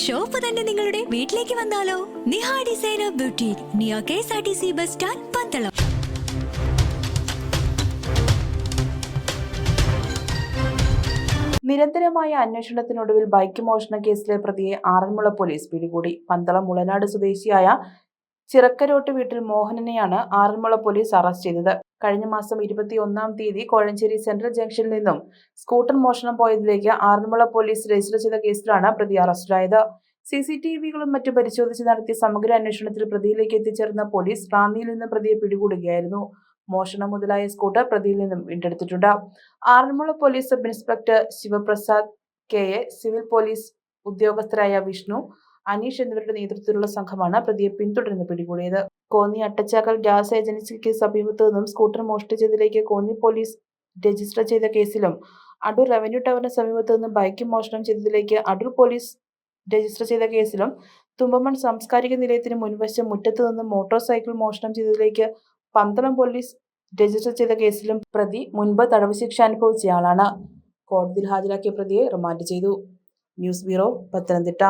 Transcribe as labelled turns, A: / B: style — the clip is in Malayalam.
A: ഷോപ്പ് തന്നെ നിങ്ങളുടെ വീട്ടിലേക്ക് വന്നാലോ? നിഹ ഡിസൈനർ ബ്യൂട്ടി നിയ K S R T C bus stand Pandalam.
B: നിരന്തരമായ അന്വേഷണത്തിനൊടുവിൽ ബൈക്ക് മോഷണ കേസിലെ പ്രതിയെ ആറന്മുള പോലീസ് പിടികൂടി. പന്തളം മുളനാട് സ്വദേശിയായ ചിറക്കരോട്ട് വീട്ടിൽ മോഹനനെയാണ് ആറന്മുള പോലീസ് അറസ്റ്റ് ചെയ്തത്. കഴിഞ്ഞ മാസം ഇരുപത്തിയൊന്നാം തീയതി കോഴഞ്ചേരി സെൻട്രൽ ജംഗ്ഷനിൽ നിന്നും സ്കൂട്ടർ മോഷണം പോയതിലേക്ക് ആറന്മുള പോലീസ് രജിസ്റ്റർ ചെയ്ത കേസിലാണ് പ്രതി അറസ്റ്റിലായത്. സി സി ടി വികളും മറ്റും പരിശോധിച്ച് നടത്തിയ സമഗ്ര അന്വേഷണത്തിൽ പ്രതിയിലേക്ക് എത്തിച്ചേർന്ന പോലീസ് റാന്നിയിൽ നിന്ന് പ്രതിയെ പിടികൂടുകയായിരുന്നു. മോഷണം മുതലായ സ്കൂട്ടർ പ്രതിയിൽ നിന്നും വീണ്ടെടുത്തിട്ടുണ്ട്. Aranmula police sub inspector Sivaprasad K A civil police ഉദ്യോഗസ്ഥരായ Vishnu Aneesh എന്നിവരുടെ നേതൃത്വത്തിലുള്ള സംഘമാണ് പ്രതിയെ പിന്തുടർന്ന് പിടികൂടിയത്. കോന്നി അട്ടച്ചാക്കൽ ഗ്യാസ് ഏജൻസിക്ക് സമീപത്തു നിന്നും സ്കൂട്ടർ മോഷ്ടിച്ചതിലേക്ക് കോന്നി പോലീസ് രജിസ്റ്റർ ചെയ്ത കേസിലും അടൂർ റവന്യൂ ടവറിന് സമീപത്തു നിന്നും ബൈക്ക് മോഷണം ചെയ്തതിലേക്ക് അടൂർ പോലീസ് രജിസ്റ്റർ ചെയ്ത കേസിലും തുമ്പമൺ സാംസ്കാരിക നിലയത്തിന് മുൻവശം മുറ്റത്ത് നിന്നും മോട്ടോർ സൈക്കിൾ മോഷണം ചെയ്തതിലേക്ക് പന്തളം പോലീസ് രജിസ്റ്റർ ചെയ്ത കേസിലും പ്രതി മുൻപ് തടവ് ശിക്ഷ അനുഭവിച്ചയാളാണ് കോടതിയിൽ ഹാജരാക്കിയ പ്രതിയെ റിമാൻഡ് ചെയ്തു. News bureau Pathanamthitta.